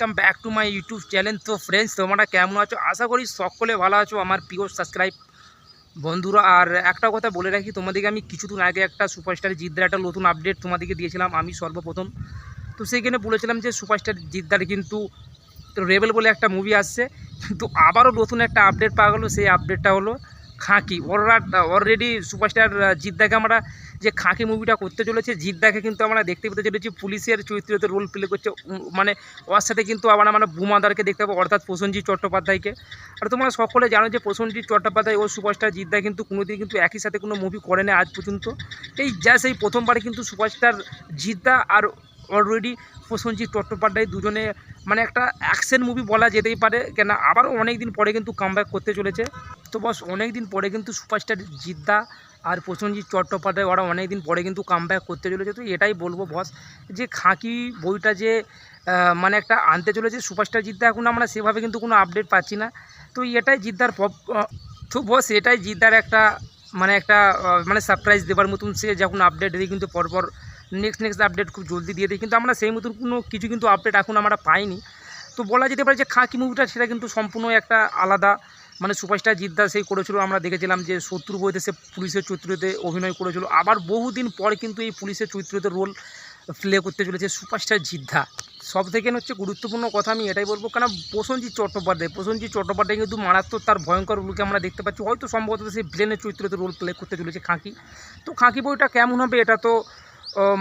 Welcome back to my YouTube channel তো friends তোমরা কেমন আছো? আশা করি সকলে ভালো আছো, আমার প্রিয় সাবস্ক্রাইব বন্ধুরা। আর একটা কথা বলে রাখি, তোমাদেরকে আমি কিছুদিন আগে একটা সুপারস্টার জিদ্দার একটা নতুন আপডেট তোমাদেরকে দিয়েছিলাম, আমি সর্বপ্রথম। তো সেইখানে বলেছিলাম যে সুপারস্টার জিদ্দার কিন্তু রেবেল বলে একটা মুভি আসছে, কিন্তু আবারও নতুন একটা আপডেট পাওয়া গেলো, সেই আপডেটটা হলো খাঁকি। ওরা অলরেডি সুপারস্টার জিদ্দাকে আমরা যে খাঁকি মুভিটা করতে চলেছে জিদ্দাকে কিন্তু আমরা দেখতে পেতে চলেছি পুলিশের চরিত্রতে রোল প্লে করছে। মানে ওর সাথে কিন্তু আবার আমরা বুমাদারকে দেখতে পাবো, অর্থাৎ প্রসেনজিৎ চট্টোপাধ্যায়কে। আর তোমরা সকলে জানো যে প্রসেনজিৎ চট্টোপাধ্যায় ও সুপারস্টার জিদ্দা কিন্তু কোনোদিন কিন্তু একই সাথে কোনো মুভি করে না আজ পর্যন্ত। এই যা সেই প্রথমবারে কিন্তু সুপারস্টার জিদ্দা আর অলরেডি প্রসেনজিৎ চট্টোপাধ্যায় দুজনে মানে একটা অ্যাকশন মুভি বলা যেতেই পারে কেন আবারও অনেক দিন পরে কিন্তু কামব্যাক করতে চলেছে। তো বস অনেক দিন পরে কিন্তু সুপারস্টার জিদ্দা আর প্রসেনজিৎ চট্টোপাধ্যায়, ওরা অনেক দিন পরে কিন্তু কামব্যাক করতে চলেছে। তো এটাই বলব বস, যে খাঁকি বইটা যে মানে একটা আনতে চলেছে সুপারস্টার জিদ্দা, এখন আমরা সেভাবে কিন্তু কোনো আপডেট পাচ্ছি না। তো এটাই জিদ্দার পপ- তো বস, এটাই জিদ্দার একটা মানে একটা মানে সারপ্রাইজ দেওয়ার মতন সে যখন আপডেট দিই কিন্তু পরপর নেক্সট নেক্সট আপডেট খুব জলদি দিয়ে দিই কিন্তু আমরা সেই মতন কোনো কিছু কিন্তু আপডেট এখন আমরা পাইনি। তো বলা যেতে পারে যে খাঁকি মুভিটা সেটা কিন্তু সম্পূর্ণ একটা আলাদা মানে সুপারস্টার জিদ্দা সেই করেছিল, আমরা দেখেছিলাম যে শত্রু বইতে সে পুলিশের চরিত্রতে অভিনয় করেছিল। আবার বহুদিন পর কিন্তু এই পুলিশের চরিত্রতে রোল প্লে করতে চলেছে সুপারস্টার জিদ্দা। সব থেকে হচ্ছে গুরুত্বপূর্ণ কথা আমি এটাই বলব, কেন প্রসেনজিৎ চট্টোপাধ্যায় প্রসেনজিৎ চট্টোপাধ্যায় কিন্তু মারাত্মক তার ভয়ঙ্কর রোলকে আমরা দেখতে পাচ্ছি। হয়তো সম্ভবত সেই ভিলেনের চরিত্রতে রোল প্লে করতে চলেছে খাঁকি। তো খাঁকি বইটা কেমন হবে এটা তো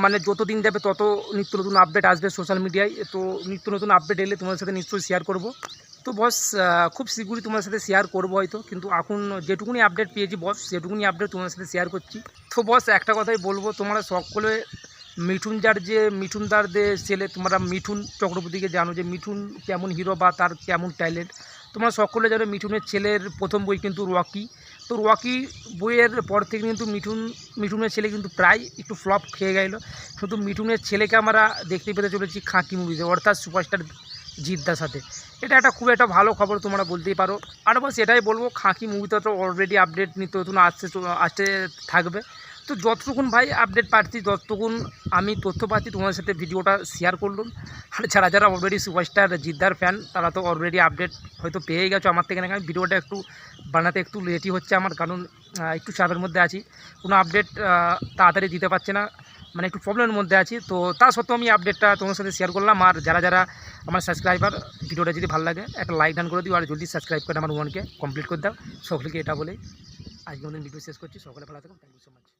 মানে যত দিন যাবে তত নিত্য নতুন আপডেট আসবে সোশ্যাল মিডিয়ায় তো নিত্য নতুন আপডেট এলে তোমাদের সাথে নিশ্চয়ই শেয়ার করব। তো বস খুব শীঘ্রই তোমার সাথে শেয়ার করব হয়তো, কিন্তু এখন যেটুকুনি আপডেট পেয়েছি বস সেটুকুনি আপডেট তোমার সাথে শেয়ার করছি। তো বস একটা কথাই বলব, তোমরা সকলে মিঠুন যার যে মিঠুনদার যে ছেলে, তোমরা মিঠুন চক্রবর্তীকে জানো যে, মিঠুন কেমন হিরো বা তার কেমন ট্যালেন্ট তোমরা সকলে জানো মিঠুনের ছেলের প্রথম বই কিন্তু রকি। তো রকি বইয়ের পর থেকে কিন্তু মিঠুন, মিঠুনের ছেলে কিন্তু প্রায় একটু ফ্লপ খেয়ে গেল। শুধু মিঠুনের ছেলেকে আমরা দেখতে পেতে চলেছি খাঁকি মুভিতে অর্থাৎ সুপারস্টার জিদ্দার সাথে। এটা একটা খুব একটা ভালো খবর তোমরা বলতেই পারো। আর বাস এটাই বলব, খাঁকি মুভিতে তো অলরেডি আপডেট নিত্য নতুন আসতে আসতে থাকবে। তো যতটুকুন ভাই আপডেট পাচ্ছি, যতটুকুন আমি তথ্য পাচ্ছি, তোমাদের সাথে ভিডিওটা শেয়ার করলাম। আর যারা যারা অলরেডি সুপারস্টার জিদ্দার ফ্যান তারা তো অলরেডি আপডেট হয়তো পেয়ে গেছো আমার থেকে। না ভিডিওটা একটু বানাতে একটু লেটই হচ্ছে আমার, কারণ একটু চাপের মধ্যে আছি। কোনো আপডেট তাড়াতাড়ি দিতে পারছে না। মানে একটু প্রবলেমের মধ্যে আছি। তো তা সত্ত্বেও আমি আপডেটটা তোমার সাথে শেয়ার করলাম। আর যারা যারা আমার সাবস্ক্রাইবার ভিডিওটা যদি ভালো লাগে, একটা লাইক ডান করে দিও। আর জলদি সাবস্ক্রাইব করে আমার ওয়ানকে কমপ্লিট করে দাও। সকলকে এটা বলে আজকে আমাদের ভিডিও শেষ করছি। সকলে ভালো থাকুন থ্যাংক ইউ সো মাচ